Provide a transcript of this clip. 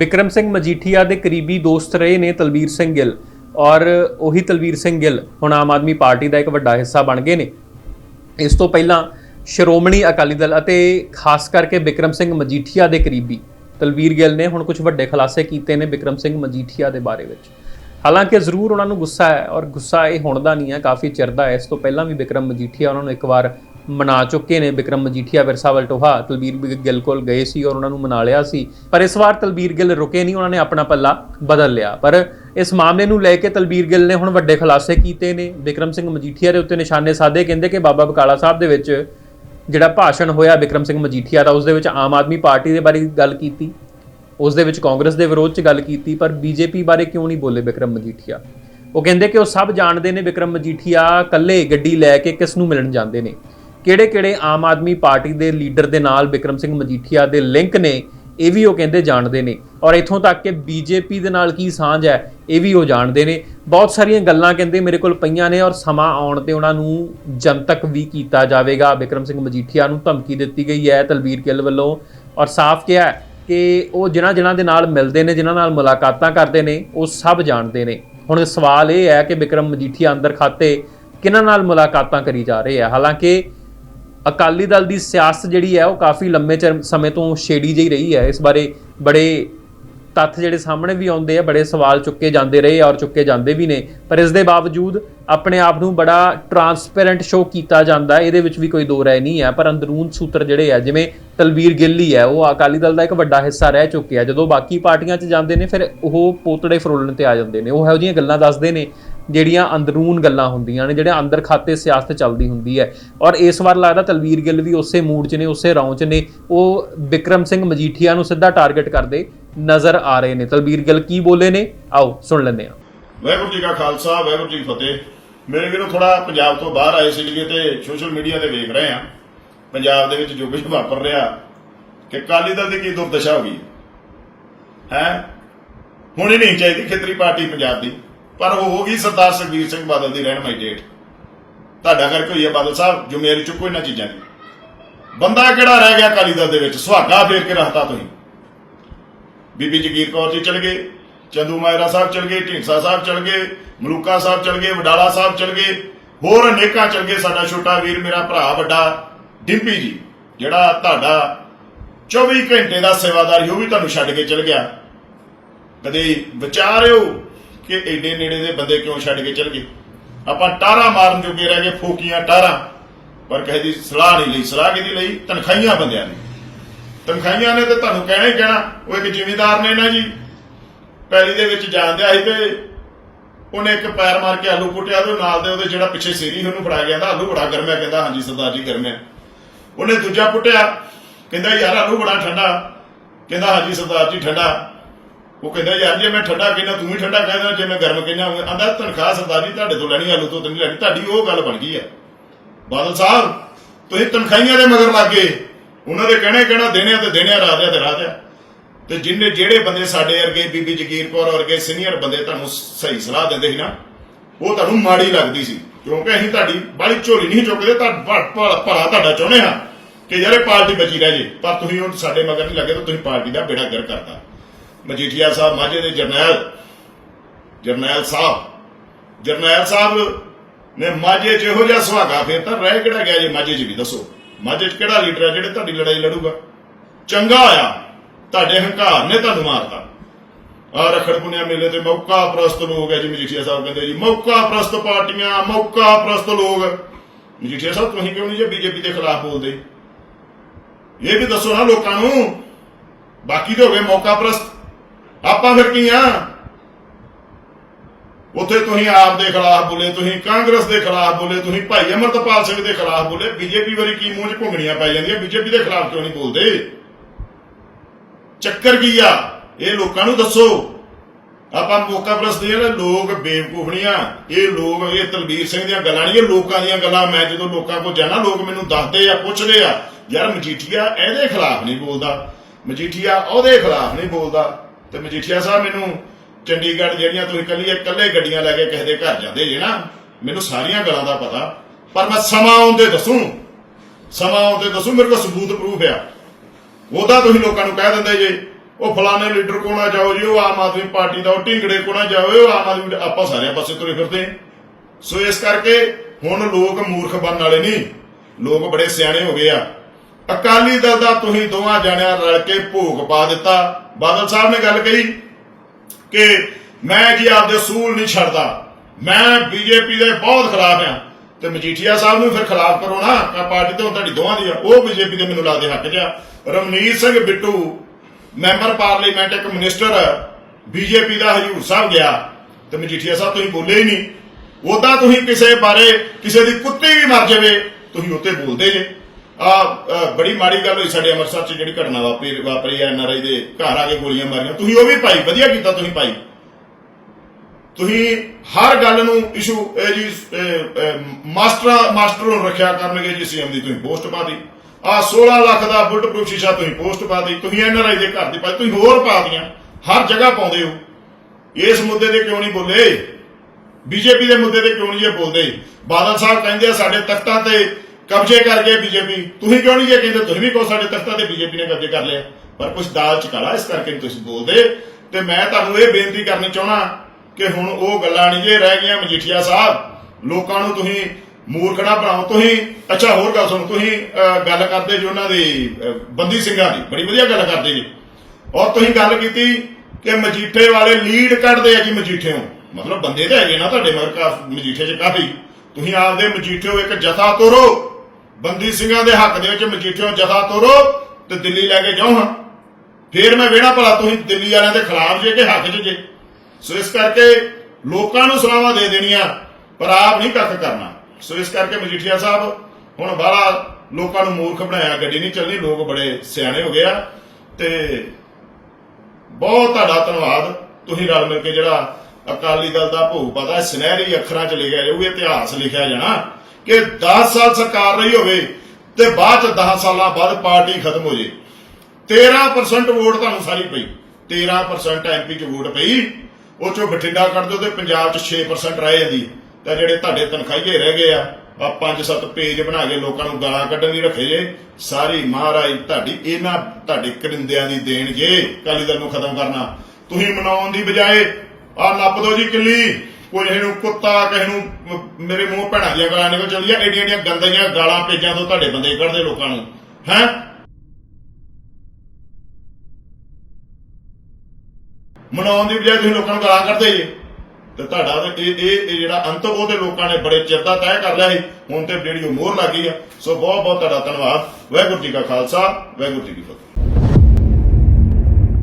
ਬਿਕਰਮ ਸਿੰਘ ਮਜੀਠੀਆ ਦੇ ਕਰੀਬੀ ਦੋਸਤ ਰਹੇ ਨੇ ਤਲਵੀਰ ਸਿੰਘ ਗਿੱਲ। ਔਰ ਉਹੀ ਤਲਵੀਰ ਸਿੰਘ ਗਿੱਲ ਹੁਣ ਆਮ ਆਦਮੀ ਪਾਰਟੀ ਦਾ ਇੱਕ ਵੱਡਾ ਹਿੱਸਾ ਬਣ ਗਏ ਨੇ। ਇਸ ਤੋਂ ਪਹਿਲਾਂ ਸ਼੍ਰੋਮਣੀ ਅਕਾਲੀ ਦਲ ਅਤੇ ਖਾਸ ਕਰਕੇ ਬਿਕਰਮ ਸਿੰਘ ਮਜੀਠੀਆ ਦੇ ਕਰੀਬੀ ਤਲਵੀਰ ਗਿੱਲ ਨੇ ਹੁਣ ਕੁਝ ਵੱਡੇ ਖੁਲਾਸੇ ਕੀਤੇ ਨੇ ਬਿਕਰਮ ਸਿੰਘ ਮਜੀਠੀਆ ਦੇ ਬਾਰੇ ਵਿੱਚ। ਹਾਲਾਂਕਿ ਜ਼ਰੂਰ ਉਹਨਾਂ ਨੂੰ ਗੁੱਸਾ ਹੈ ਔਰ ਗੁੱਸਾ ਇਹ ਹੁਣ ਦਾ ਨਹੀਂ ਹੈ, ਕਾਫੀ ਚਿਰ ਦਾ ਹੈ। ਇਸ ਤੋਂ ਪਹਿਲਾਂ ਵੀ ਬਿਕਰਮ ਮਜੀਠੀਆ ਉਹਨਾਂ ਨੂੰ ਇੱਕ ਵਾਰ ਮਨਾ ਚੁੱਕੇ ਨੇ ਵਿਕਰਮ ਮਜੀਠੀਆ, ਵਿਰਸਾ ਵਲਟੋਹਾ ਤਲਬੀਰ ਗਿੱਲ ਕੋਲ ਗਏ ਸੀ ਔਰ ਉਹਨਾਂ ਨੂੰ ਮਨਾ ਲਿਆ ਸੀ। ਪਰ ਇਸ ਵਾਰ ਤਲਬੀਰ ਗਿੱਲ ਰੁਕੇ ਨਹੀਂ, ਉਹਨਾਂ ਨੇ ਆਪਣਾ ਪੱਲਾ ਬਦਲ ਲਿਆ। ਪਰ ਇਸ ਮਾਮਲੇ ਨੂੰ ਲੈ ਕੇ ਤਲਬੀਰ ਗਿੱਲ ਨੇ ਹੁਣ ਵੱਡੇ ਖੁਲਾਸੇ ਕੀਤੇ ਨੇ। ਵਿਕਰਮ ਸਿੰਘ ਮਜੀਠੀਆ ਦੇ ਉੱਤੇ ਨਿਸ਼ਾਨੇ ਸਾਧੇ ਕਹਿੰਦੇ ਕਿ ਬਾਬਾ ਬਕਾਲਾ ਸਾਹਿਬ ਦੇ ਵਿੱਚ ਜਿਹੜਾ ਭਾਸ਼ਣ ਹੋਇਆ ਵਿਕਰਮ ਸਿੰਘ ਮਜੀਠੀਆ ਦਾ, ਉਸ ਦੇ ਵਿੱਚ ਆਮ ਆਦਮੀ ਪਾਰਟੀ ਦੇ ਬਾਰੇ ਗੱਲ ਕੀਤੀ, ਉਸ ਦੇ ਵਿੱਚ ਕਾਂਗਰਸ ਦੇ ਵਿਰੋਧ 'ਚ ਗੱਲ ਕੀਤੀ, ਪਰ ਬੀਜੇਪੀ ਬਾਰੇ ਕਿਉਂ ਨਹੀਂ ਬੋਲੇ ਵਿਕਰਮ ਮਜੀਠੀਆ? ਉਹ ਕਹਿੰਦੇ ਕਿ ਉਹ ਸਭ ਜਾਣਦੇ ਨੇ ਵਿਕਰਮ ਮਜੀਠੀਆ ਇਕੱਲੇ ਗੱਡੀ ਲੈ ਕੇ ਕਿਸ ਨੂੰ ਮਿਲਣ ਜਾਂਦੇ ਨੇ। ਕਿਹੜੇ-ਕਿਹੜੇ ਆਮ ਆਦਮੀ ਪਾਰਟੀ ਦੇ ਲੀਡਰ ਦੇ ਨਾਲ ਵਿਕਰਮ ਸਿੰਘ ਮਜੀਠੀਆ ਦੇ ਲਿੰਕ ਨੇ, ਇਹ ਵੀ ਉਹ ਕਹਿੰਦੇ ਜਾਣਦੇ ਨੇ। ਔਰ ਇਥੋਂ ਤੱਕ ਕਿ ਬੀਜੇਪੀ ਦੇ ਨਾਲ ਕੀ ਸਾਂਝ ਹੈ, ਇਹ ਵੀ ਉਹ ਜਾਣਦੇ ਨੇ। ਬਹੁਤ ਸਾਰੀਆਂ ਗੱਲਾਂ ਕਹਿੰਦੇ ਮੇਰੇ ਕੋਲ ਪਈਆਂ ਨੇ ਔਰ ਸਮਾਂ ਆਉਣ ਤੇ ਉਹਨਾਂ ਨੂੰ ਜਨਤਕ ਵੀ ਕੀਤਾ ਜਾਵੇਗਾ। ਵਿਕਰਮ ਸਿੰਘ ਮਜੀਠੀਆ ਨੂੰ ਧਮਕੀ ਦਿੱਤੀ ਗਈ ਹੈ ਤਲਵੀਰ ਗਿੱਲ ਵੱਲੋਂ। ਔਰ ਸਾਫ਼ ਕਿਹਾ ਕਿ ਉਹ ਜਿਨ੍ਹਾਂ ਜਿਨ੍ਹਾਂ ਦੇ ਨਾਲ ਮਿਲਦੇ ਨੇ, ਜਿਨ੍ਹਾਂ ਨਾਲ ਮੁਲਾਕਾਤਾਂ ਕਰਦੇ ਨੇ, ਉਹ ਸਭ ਜਾਣਦੇ ਨੇ। ਹੁਣ ਸਵਾਲ ਇਹ ਹੈ ਕਿ ਵਿਕਰਮ ਮਜੀਠੀਆ ਅੰਦਰ ਖਾਤੇ ਕਿਹਨਾਂ ਨਾਲ ਮੁਲਾਕਾਤਾਂ ਕਰੀ ਜਾ ਰਹੇ ਆ? ਹਾਲਾਂਕਿ ਅਕਾਲੀ ਦਲ ਦੀ ਸਿਆਸਤ ਜਿਹੜੀ ਹੈ ਉਹ ਕਾਫੀ ਲੰਮੇ ਚਿਰ ਸਮੇਂ ਤੋਂ ਛੇੜੀ ਜਿਹੀ ਰਹੀ ਹੈ। ਇਸ ਬਾਰੇ ਬੜੇ ਤੱਥ ਜਿਹੜੇ ਸਾਹਮਣੇ ਵੀ ਆਉਂਦੇ ਆ, ਬੜੇ ਸਵਾਲ ਚੁੱਕੇ ਜਾਂਦੇ ਰਹੇ ਔਰ ਚੁੱਕੇ ਜਾਂਦੇ ਵੀ ਨੇ। ਪਰ ਇਸ ਦੇ ਬਾਵਜੂਦ ਆਪਣੇ ਆਪ ਨੂੰ ਬੜਾ ਟਰਾਂਸਪੇਰੈਂਟ ਸ਼ੋ ਕੀਤਾ ਜਾਂਦਾ ਹੈ। ਇਹਦੇ ਵਿੱਚ ਵੀ ਕੋਈ ਦੋ ਰਾਏ ਨਹੀਂ ਹੈ, ਪਰ ਅੰਦਰੂਨ ਸੂਤਰ ਜਿਹੜੇ ਆ, ਜਿਵੇਂ ਤਲਵੀਰ ਗਿੱਲੀ ਹੈ, ਉਹ ਅਕਾਲੀ ਦਲ ਦਾ ਇੱਕ ਵੱਡਾ ਹਿੱਸਾ ਰਹਿ ਚੁੱਕਿਆ। ਜਦੋਂ ਬਾਕੀ ਪਾਰਟੀਆਂ 'ਚ ਜਾਂਦੇ ਨੇ, ਫਿਰ ਉਹ ਪੋਤੜੇ ਫਰੋਲਣ ਤੇ ਆ ਜਾਂਦੇ ਨੇ। ਉਹ ਇਹੋ ਜਿਹੀਆਂ ਗੱਲਾਂ ਦੱਸਦੇ ਨੇ। ਜਿਹੜੀਆਂ ਅੰਦਰੂਨ ਗੱਲਾਂ ਹੁੰਦੀਆਂ ਨੇ, ਜਿਹੜੇ ਅੰਦਰ ਖਾਤੇ ਸਿਆਸਤ ਚੱਲਦੀ ਹੁੰਦੀ ਹੈ। ਔਰ ਇਸ ਵਾਰ ਲੱਗਦਾ ਤਲਵੀਰ ਗਿੱਲ ਵੀ ਉਸੇ ਮੂਡ 'ਚ ਨੇ, ਉਸੇ ਰੌਂ 'ਚ ਨੇ। ਉਹ ਵਿਕਰਮ ਸਿੰਘ ਮਜੀਠੀਆ ਨੂੰ ਸਿੱਧਾ ਟਾਰਗੇਟ ਕਰਦੇ ਨਜ਼ਰ ਆ ਰਹੇ ਨੇ। ਤਲਵੀਰ ਗਿੱਲ ਕੀ ਬੋਲੇ ਨੇ? ਆਓ, ਸੁਣ ਲੈਂਦੇ ਹਾਂ। ਵਾਹਿਗੁਰੂ ਜੀ ਕਾ ਖਾਲਸਾ, ਵਾਹਿਗੁਰੂ ਜੀ ਫਤਿਹ। ਮੇਰੇ ਵੀਰੋ ਥੋੜਾ ਪੰਜਾਬ ਤੋਂ ਬਾਹਰ ਆਏ ਸੀਗੇ ਤੇ ਸੋਸ਼ਲ ਮੀਡੀਆ ਤੇ ਵੇਖ ਰਹੇ ਆ ਪੰਜਾਬ ਦੇ ਵਿੱਚ ਜੋ ਕੁਝ ਵਾਪਰ ਰਿਹਾ, ਕਿ ਕਾਲੀ ਦਲ ਦੀ ਕੀ ਦੁਰਦਸ਼ਾ ਹੋ ਗਈ ਹੈ? ਹੁਣ ਹੀ ਨਹੀਂ ਚਾਹੀਦੀ ਖੇਤਰੀ ਪਾਰਟੀ ਪੰਜਾਬ ਦੀ। ਪਰ ਉਹ ਹੋ ਗਈ ਸਰਦਾਰ ਸੁਖਬੀਰ ਸਿੰਘ ਬਾਦਲ ਦੀ ਰਹਿਨਮਾਈ ਡੇਟ ਤੁਹਾਡਾ ਕਰਕੇ ਹੋਈ ਹੈ ਬਾਦਲ ਸਾਹਿਬ? ਜ਼ਿੰਮੇਵਾਰੀ ਚੁੱਕੋ ਇਹਨਾਂ ਚੀਜ਼ਾਂ ਦੀ। ਬੰਦਾ ਕਿਹੜਾ ਰਹਿ ਗਿਆ ਕਾਲੀ ਦਲ ਦੇ ਵਿੱਚ? ਸੁਹਾਗਾ ਫੇਰ ਕੇ ਰੱਖਤਾ ਤੁਸੀਂ। ਬੀਬੀ ਜਗੀਰ ਕੌਰ ਜੀ ਚਲ ਗਏ ਚੰਦੂ ਮਾਇਰਾ ਸਾਹਿਬ ਚਲ ਗਏ ਢੀਂਸਾ ਸਾਹਿਬ ਚਲ ਗਏ ਮਲੂਕਾ ਸਾਹਿਬ ਚਲ ਗਏ ਵਡਾਲਾ ਸਾਹਿਬ ਚਲ ਗਏ ਹੋਰ ਅਨੇਕਾਂ ਚਲ ਗਏ। ਸਾਡਾ ਛੋਟਾ ਵੀਰ ਮੇਰਾ ਭਰਾ ਵੱਡਾ ਡਿੰਪੀ ਜੀ ਜਿਹੜਾ ਤੁਹਾਡਾ 24 ਘੰਟੇ ਦਾ ਸੇਵਾਦਾਰ ਸੀ, ਉਹ ਵੀ ਤੁਹਾਨੂੰ ਛੱਡ ਕੇ ਚਲ ਗਿਆ। ਕਦੇ ਵਿਚਾਰਿਓ ਕਿ ਏਡੇ ਨੇੜੇ ਦੇ ਬੰਦੇ ਕਿਉਂ ਛੱਡ ਕੇ ਚਲ ਗਏ? ਆਪਾਂ ਟਾਰਾ ਮਾਰਨ ਜੋਗੇ ਰਹਿ ਗਏ, ਫੋਕੀਆਂ ਟਾਰਾ ਪਰ ਕਹੇ ਦੀ ਸਲਾਹ ਨਹੀਂ ਲਈ। ਸਲਾਹ ਕਿਹਦੀ ਲਈ? ਤਨਖਾਈਆਂ ਬੰਦਿਆਂ ਨੇ ਤਨਖਾਈਆਂ ਨੇ ਤੇ ਤੁਹਾਨੂੰ ਕਹਿਣਾ ਹੀ ਕਹਿਣਾ। ਉਹ ਇੱਕ ਜ਼ਿਮੀਂਦਾਰ ਨੇ ਨਾ ਜੀ। ਪੈਲੀ ਦੇ ਵਿੱਚ ਜਾਂਦਿਆ ਸੀ ਤੇ ਉਹਨੇ ਇੱਕ ਪੈਰ ਮਾਰ ਕੇ ਆਲੂ ਪੁੱਟਿਆ ਤੇ ਨਾਲ ਦੇ ਉਹਦੇ ਜਿਹੜਾ ਪਿੱਛੇ ਸੇਰੀ ਉਹਨੂੰ ਫੜਾ ਗਿਆ। ਦਾ ਆਲੂ ਬੜਾ ਗਰਮਿਆ ਕਹਿੰਦਾ, ਹਾਂਜੀ ਸਰਦਾਰ ਜੀ ਗਰਮਿਆ ਉਹਨੇ ਦੂਜਾ ਪੁੱਟਿਆ ਕਹਿੰਦਾ, ਯਾਰ, ਆਲੂ ਬੜਾ ਠੰਡਾ। ਕਹਿੰਦਾ, ਹਾਂਜੀ ਸਰਦਾਰ ਜੀ, ਠੰਡਾ। ਉਹ ਕਹਿੰਦਾ, ਯਾਰ ਜੇ ਮੈਂ ਠੰਡਾ ਕਹਿੰਦਾ ਤੂੰ ਵੀ ਠੰਡਾ ਕਹਿੰਦਾ ਜੇ ਮੈਂ ਗਰਮ ਕਹਿੰਦਾ ਆਂਦਾ, ਤਨਖਾਹ ਸਰਦਾਰ ਤੁਹਾਡੇ ਤੋਂ ਲੈਣੀ ਆਲੂ ਤੋਂ ਨਹੀਂ ਲੈਣੀ। ਤੁਹਾਡੀ ਉਹ ਗੱਲ ਬਣ ਗਈ ਆ। ਬਾਦਲ ਸਾਹਿਬ, ਤੁਸੀਂ ਤਨਖਾਹੀਆਂ ਦੇ ਮਗਰ ਲੱਗ ਗਏ। ਉਹਨਾਂ ਦੇ ਕਹਿਣੇ ਕਹਿਣਾ, ਦੇਣਿਆ ਤੇ ਦੇਣਿਆ ਰਾਧਿਆ ਤੇ ਰਾਧਿਆ ਤੇ ਜਿੰਨੇ, ਜਿਹੜੇ ਬੰਦੇ ਸਾਡੇ ਵਰਗੇ ਬੀਬੀ ਜਗੀਰ ਕੌਰ ਵਰਗੇ ਸੀਨੀਅਰ ਬੰਦੇ ਤੁਹਾਨੂੰ ਸਹੀ ਸਲਾਹ ਦਿੰਦੇ ਸੀ ਨਾ, ਉਹ ਤੁਹਾਨੂੰ ਮਾੜੀ ਲੱਗਦੀ ਸੀ। ਕਿਉਂਕਿ ਅਸੀਂ ਤੁਹਾਡੀ ਬਾਲੀ ਝੋਲੀ ਨਹੀਂ ਚੁੱਕਦੇ ਤਾਂ ਭਲਾ ਤੁਹਾਡਾ ਚਾਹੁੰਦੇ ਹਾਂ ਕਿ ਯਾਰ ਇਹ ਪਾਰਟੀ ਬਚੀ ਰਹਿ ਜੇ। ਪਰ ਤੁਸੀਂ ਹੁਣ ਸਾਡੇ ਮਗਰ ਨਹੀਂ ਲੱਗੇ, ਤਾਂ ਤੁਸੀਂ ਪਾਰਟੀ ਦਾ ਬੇੜਾ ਗਰ ਕਰਤਾ। ਮਜੀਠੀਆ ਸਾਹਿਬ ਮਾਝੇ ਦੇ ਜਰਨੈਲ ਜਰਨੈਲ ਸਾਹਿਬ। ਜਰਨੈਲ ਸਾਹਿਬ ਨੇ ਮਾਝੇ 'ਚ ਇਹੋ ਜਿਹਾ ਸੁਹਾਗਾ ਫੇਰ ਤਾਂ ਰਹਿ ਕਿਹੜਾ ਗਿਆ ਜੇ ਮਾਝੇ 'ਚ ਵੀ? ਦੱਸੋ, ਮਾਝੇ 'ਚ ਕਿਹੜਾ ਲੀਡਰ ਹੈ ਜਿਹੜੇ ਤੁਹਾਡੀ ਲੜਾਈ ਲੜੂਗਾ? ਚੰਗਾ ਆਇਆ, ਤੁਹਾਡੇ ਹੰਕਾਰ ਨੇ ਤੁਹਾਨੂੰ ਮਾਰਤਾ। ਆ ਰਖੜ ਪੁਨਿਆ ਮੇਲੇ ਤੇ ਮੌਕਾ ਪ੍ਰਸਤ ਲੋਕ ਹੈ ਜੀ ਮਜੀਠੀਆ ਸਾਹਿਬ ਕਹਿੰਦੇ ਜੀ। ਮੌਕਾ ਪ੍ਰਸਤ ਪਾਰਟੀਆਂ, ਮੌਕਾ ਪ੍ਰਸਤ ਲੋਕ। ਮਜੀਠੀਆ ਸਾਹਿਬ, ਤੁਸੀਂ ਕਿਉਂ ਨਹੀਂ ਜੇ ਬੀਜੇਪੀ ਦੇ ਖਿਲਾਫ ਬੋਲਦੇ? ਇਹ ਵੀ ਦੱਸੋ ਨਾ ਲੋਕਾਂ ਨੂੰ। ਬਾਕੀ ਦੇ ਹੋ ਗਏ ਮੌਕਾ ਪ੍ਰਸਤ। ਆਪਾਂ ਫਿਰ ਕੀ ਆ? ਉੱਥੇ ਤੁਸੀਂ ਆਪ ਦੇ ਖਿਲਾਫ ਬੋਲੇ, ਤੁਸੀਂ ਕਾਂਗਰਸ ਦੇ ਖਿਲਾਫ ਬੋਲੇ, ਤੁਸੀਂ ਭਾਈ ਅਮਰਤਪਾਲ ਸਿੰਘ ਦੇ ਖਿਲਾਫ ਬੋਲੇ, ਬੀਜੇਪੀ ਵਾਰੀ ਕੀ ਮੂੰਹ 'ਚ ਘੁੰਗਣੀਆਂ ਪੈ ਜਾਂਦੀਆਂ, ਬੀਜੇਪੀ ਦੇ ਖਿਲਾਫ ਕਿਉਂ ਨਹੀਂ ਬੋਲਦੇ? ਚੱਕਰ ਕੀ ਆ? ਇਹ ਲੋਕਾਂ ਨੂੰ ਦੱਸੋ। ਆਪਾਂ ਮੌਕਾ ਪ੍ਰਸਤੀ ਆ, ਲੋਕ ਬੇਵਕੂਫ ਇਹ ਲੋਕ, ਇਹ ਤਲਬੀਰ ਸਿੰਘ ਦੀਆਂ ਗੱਲਾਂ ਨਹੀਂ, ਇਹ ਲੋਕਾਂ ਦੀਆਂ ਗੱਲਾਂ। ਮੈਂ ਜਦੋਂ ਲੋਕਾਂ ਕੋਲ ਜਾਣਾ, ਲੋਕ ਮੈਨੂੰ ਦੱਸਦੇ ਆ, ਪੁੱਛਦੇ ਆ, ਯਾਰ ਮਜੀਠੀਆ ਇਹਦੇ ਖਿਲਾਫ ਨਹੀਂ ਬੋਲਦਾ। ਮਜੀਠੀਆ ਉਹਦੇ ਖਿਲਾਫ ਨਹੀਂ ਬੋਲਦਾ। ਤੇ ਮਜੀਠੀਆ ਸਾਹਿਬ ਮੈਨੂੰ, ਚੰਡੀਗੜ੍ਹ ਜਿਹੜੀਆਂ ਤੁਸੀਂ ਕੱਲੀ ਇਕੱਲੇ ਗੱਡੀਆਂ ਲੈ ਕੇ ਕਿਸੇ ਦੇ ਘਰ ਜਾਂਦੇ ਜੇ ਨਾ, ਮੈਨੂੰ ਸਾਰੀਆਂ ਗੱਲਾਂ ਦਾ ਪਤਾ, ਪਰ ਮੈਂ ਸਮਾਂ ਆਉਂਦੇ ਦੱਸੂ। ਸਮਾਂ ਆਉਂਦੇ ਦੱਸੂ, ਮੇਰੇ ਕੋਲ ਸਬੂਤ ਪ੍ਰੂਫ ਆ। ਉਹਦਾ ਤੁਸੀਂ ਲੋਕਾਂ ਨੂੰ ਕਹਿ ਦਿੰਦੇ ਜੇ, ਉਹ ਫਲਾਣੇ ਲੀਡਰ ਕੋਲ ਨਾ ਜਾਓ ਜੀ, ਉਹ ਆਮ ਆਦਮੀ ਪਾਰਟੀ ਦਾ, ਉਹ ਢਿੰਗੜੇ ਕੋਲ ਨਾ ਜਾਓ, ਉਹ ਆਮ ਆਦਮੀ ਆਪਾਂ ਸਾਰੇ ਪਾਸੇ ਤੁਰੇ ਫਿਰਦੇ ਸੋ ਇਸ ਕਰਕੇ ਹੁਣ ਲੋਕ ਮੂਰਖ ਬਣਨ ਵਾਲੇ ਨਹੀਂ। ਲੋਕ ਬੜੇ ਸਿਆਣੇ ਹੋ ਗਏ ਆ। ਅਕਾਲੀ ਦਲ ਦਾ ਤੁਸੀਂ ਦੋਵਾਂ ਜਣਿਆਂ ਰਲ ਕੇ ਭੋਗ ਪਾ ਦਿੱਤਾ। ਬਾਦਲ ਸਾਹਿਬ ਨੇ ਗੱਲ ਕਹੀ ਕਿ ਮੈਂ ਜੀ ਆਪਦੇ ਸੂਲ ਨਹੀਂ ਛੱਡਦਾ। ਮੈਂ ਬੀਜੇਪੀ ਦੇ ਬਹੁਤ ਖਿਲਾਫ ਆ ਤੇ ਮਜੀਠੀਆ ਸਾਹਿਬ ਨੂੰ ਫਿਰ ਖਿਲਾਫ ਕਰੋ ਨਾ। ਕਾ ਪਾਰਟੀ ਤਾਂ ਤੁਹਾਡੀ ਦੋਵਾਂ ਦੀ ਆ। ਉਹ ਬੀਜੇਪੀ ਦੇ ਮੈਨੂੰ ਲੱਗਦੇ ਹੱਕ 'ਚ ਆ। ਰਮਨੀਤ ਸਿੰਘ ਬਿੱਟੂ, ਮੈਂਬਰ ਪਾਰਲੀਮੈਂਟ ਇੱਕ ਮਿਨਿਸਟਰ, ਬੀਜੇਪੀ ਦਾ ਹਜੂਰ ਸਾਹਿਬ ਗਿਆ। ਤੇ ਮਜੀਠੀਆ ਸਾਹਿਬ ਤੁਸੀਂ ਬੋਲੇ ਹੀ ਨਹੀਂ। ਉਦਾਂ ਤੁਸੀਂ ਕਿਸੇ ਬਾਰੇ ਕਿਸੇ ਦੀ ਕੁੱਤੀ ਵੀ ਮਰ ਜਾਵੇ, ਤੁਸੀਂ ਉੱਤੇ ਬੋਲਦੇ ਜੇ। ਆ ਬੜੀ ਮਾੜੀ ਗੱਲ ਹੋਈ ਸਾਡੇ ਅੰਮ੍ਰਿਤਸਰ 'ਚ ਜਿਹੜੀ ਘਟਨਾ ਵਾਪਰੀ ਵਾਪਰੀ ਐਨਆਰਆਈ ਦੇ ਘਰ ਆ ਕੇ ਗੋਲੀਆਂ ਮਾਰੀਆਂ। ਤੁਸੀਂ ਉਹ ਵੀ ਪਾਈ ਵਧੀਆ ਕੀਤਾ ਤੁਸੀਂ ਪਾਈ ਤੁਸੀਂ ਹਰ ਗੱਲ ਨੂੰ ਇਸ਼ੂ ਜੀ ਮਾਸਟਰ ਮਾਸਟਰ ਨੂੰ ਰੱਖਿਆ ਕਰਨਗੇ ਜੀ ਸੀਐਮ ਦੀ, ਤੁਸੀਂ ਪੋਸਟ ਪਾਤੀ ਆ 16 ਲੱਖ ਦਾ ਬੁਲਟ ਪ੍ਰੂਫ ਸ਼ੀਸ਼ਾ ਤੁਸੀਂ ਪੋਸਟ ਪਾਤੀ ਤੁਸੀਂ ਐਨਆਰਆਈ ਦੇ ਘਰ ਦੀ ਪਾਈ ਤੁਸੀਂ ਹੋਰ ਪਾ ਦੀਆਂ ਹਰ ਜਗ੍ਹਾ ਪਾਉਂਦੇ ਹੋ। ਇਸ ਮੁੱਦੇ ਤੇ ਕਿਉਂ ਨਹੀਂ ਬੋਲੇ? ਬੀਜੇਪੀ ਦੇ ਮੁੱਦੇ ਤੇ ਕਿਉਂ ਨਹੀਂ ਇਹ ਬੋਲਦੇ? ਬਾਦਲ ਸਾਹਿਬ ਕਹਿੰਦੇ ਆ, ਸਾਡੇ ਤਖਤਾਂ ਤੇ ਕਬਜ਼ੇ ਕਰ ਗਏ ਬੀਜੇਪੀ, ਤੁਸੀਂ ਕਿਉਂ ਨਹੀਂ ਜੇ ਕਹਿੰਦੇ, ਤੁਸੀਂ ਵੀ ਕਹੋ ਸਾਡੇ ਤਖਤਾਂ ਤੇ ਬੀਜੇਪੀ ਨੇ ਕਬਜ਼ੇ ਕਰ ਲਿਆ। ਪਰ ਕੁਝ ਦਾਲ ਚ ਕਾਲਾ ਇਸ ਕਰਕੇ ਨਹੀਂ ਤੁਸੀਂ ਬੋਲਦੇ। ਤੇ ਮੈਂ ਤੁਹਾਨੂੰ ਇਹ ਬੇਨਤੀ ਕਰਨੀ ਚਾਹਣਾ ਕਿ ਹੁਣ ਉਹ ਗੱਲਾਂ ਨਹੀਂ ਜੇ ਰਹਿ ਗਈਆਂ ਮਜੀਠੀਆ ਸਾਹਿਬ, ਲੋਕਾਂ ਨੂੰ ਤੁਸੀਂ ਮੂਰਖ ਬਣਾਓ। ਤੁਸੀਂ, ਅੱਛਾ, ਹੋਰ ਗੱਲ ਸੁਣੋ, ਤੁਸੀਂ ਗੱਲ ਕਰਦੇ ਜੀ ਉਹਨਾਂ ਦੀ ਬੰਦੀ ਸਿੰਘਾਂ ਦੀ, ਬੜੀ ਵਧੀਆ ਗੱਲ ਕਰਦੇ ਜੀ। ਔਰ ਤੁਸੀਂ ਗੱਲ ਕੀਤੀ ਕਿ ਮਜੀਠੇ ਵਾਲੇ ਲੀਡ ਕੱਢਦੇ ਆ ਜੀ ਮਜੀਠਿਓਂ ਮਤਲਬ ਬੰਦੇ ਤਾਂ ਹੈਗੇ ਨਾ ਤੁਹਾਡੇ, ਮਗਰ ਮਜੀਠੇ 'ਚ ਕਾਫੀ। ਤੁਸੀਂ ਆਪਦੇ ਮਜੀਠਿਓ ਇੱਕ ਜਥਾ ਤੋਰੋ। ਬੰਦੀ ਸਿੰਘਾਂ ਦੇ ਹੱਕ ਦੇ ਵਿੱਚ ਮਜੀਠਿਓ ਜਥਾ ਤੋਰੋ ਤੇ ਦਿੱਲੀ ਲੈ ਕੇ ਜਾਓ ਹਾਂ ਫੇਰ ਮੈਂ ਵੇਣਾ ਭਲਾ ਤੁਸੀਂ ਦਿੱਲੀ ਵਾਲਿਆਂ ਦੇ ਖਿਲਾਫ ਜੇ ਕਿ ਹੱਕ 'ਚ ਜੇ। ਸੋ ਇਸ ਕਰਕੇ ਲੋਕਾਂ ਨੂੰ ਸਲਾਹਾਂ ਦੇ ਦੇਣੀਆਂ, ਪਰ ਆਪ ਨਹੀਂ ਕੱਖ ਕਰਨਾ। ਸੋ ਇਸ ਕਰਕੇ ਮਜੀਠੀਆ ਸਾਹਿਬ, ਹੁਣ ਬਾਹਲਾ ਲੋਕਾਂ ਨੂੰ ਮੂਰਖ ਬਣਾਇਆ, ਗੱਡੀ ਨਹੀਂ ਚੱਲਣੀ, ਲੋਕ ਬੜੇ ਸਿਆਣੇ ਹੋ ਗਏ ਆ। ਤੇ ਬਹੁਤ ਤੁਹਾਡਾ ਧੰਨਵਾਦ। ਤੁਸੀਂ ਰਲ ਮਿਲ ਕੇ ਜਿਹੜਾ ਅਕਾਲੀ ਦਲ ਦਾ ਭੋਗ ਪਤਾ ਸੁਨਹਿਰੀ ਅੱਖਰਾਂ 'ਚ ਲਿਖਿਆ ਜਾਊ ਇਹ ਇਤਿਹਾਸ ਲਿਖਿਆ ਜਾਣਾ। ਕਿ 10 ਸਾਲ ਸਰਕਾਰ ਰਹੀ ਹੋਵੇ ਤੇ ਬਾਅਦ 'ਚ 10 ਸਾਲਾਂ ਬਾਅਦ ਪਾਰਟੀ ਖਤਮ ਹੋ ਜੇ। 13% ਵੋਟ ਤੁਹਾਨੂੰ ਸਾਰੀ ਪਈ। 13% ਐਮਪੀ 'ਚ ਵੋਟ ਪਈ। ਉਹ 'ਚੋਂ ਬਠਿੰਡਾ ਕੱਢ ਦਿਓ ਤੇ ਪੰਜਾਬ 'ਚ 6% ਰਹਿ ਜਾਂਦੀ। ਤਾਂ ਜਿਹੜੇ ਤੁਹਾਡੇ ਤਨਖਾਹੀਏ ਰਹਿ ਗਏ ਆ ਆ ਪੰਜ ਸੱਤ ਪੇਜ ਬਣਾ ਕੇ ਲੋਕਾਂ ਨੂੰ ਗਾਲਾਂ ਕੱਢਣ ਲਈ ਰੱਖੇ ਜੇ, ਸਾਰੀ ਮਹਾਰਾਜ ਤੁਹਾਡੀ, ਇਹਨਾਂ ਤੁਹਾਡੇ ਕਰਿੰਦਿਆਂ ਦੀ ਦੇਣ ਜੇ। ਅਕਾਲੀ ਦਲ ਨੂੰ ਖਤਮ ਕਰਨਾ। ਤੁਸੀਂ ਮਨਾਉਣ ਦੀ ਬਜਾਏ ਆ ਨੱਪ ਦੋ ਜੀ ਕਿੱਲੀ। ਕੋਈ ਨੂੰ ਕੁੱਤਾ, ਕਿਸੇ ਨੂੰ ਮੇਰੇ ਮੂੰਹ ਭੈਣਾਂ ਦੀਆਂ ਗਾਲਾਂ ਨਿਕਲ ਚੱਲੀਆਂ ਏਡੀਆਂ ਏਡੀਆਂ ਗੰਦੀਆਂ ਗਾਲਾਂ ਪੇਜਾਂ ਤੋਂ ਤੁਹਾਡੇ ਬੰਦੇ ਕੱਢਦੇ ਲੋਕਾਂ ਨੂੰ। ਹੈ? ਮਨਾਉਣ ਦੀ ਬਜਾਏ ਤੁਸੀਂ ਲੋਕਾਂ ਨੂੰ ਗਾਲਾਂ ਕੱਢਦੇ ਜੇ। ਤੇ ਤੁਹਾਡਾ ਤੇ ਇਹ ਇਹ ਜਿਹੜਾ ਅੰਤ ਉਹ ਤੇ ਲੋਕਾਂ ਨੇ ਬੜੇ ਚਿਰ ਦਾ ਤੈਅ ਕਰ ਲਿਆ ਸੀ। ਹੁਣ ਤੇ ਜਿਹੜੀ ਉਹ ਮੋਹਰ ਲੱਗ ਗਈ ਆ। ਸੋ ਬਹੁਤ ਬਹੁਤ ਤੁਹਾਡਾ ਧੰਨਵਾਦ। ਵਾਹਿਗੁਰੂ ਜੀ ਕਾ ਖਾਲਸਾ, ਵਾਹਿਗੁਰੂ ਜੀ ਕੀ ਫਤਿਹ।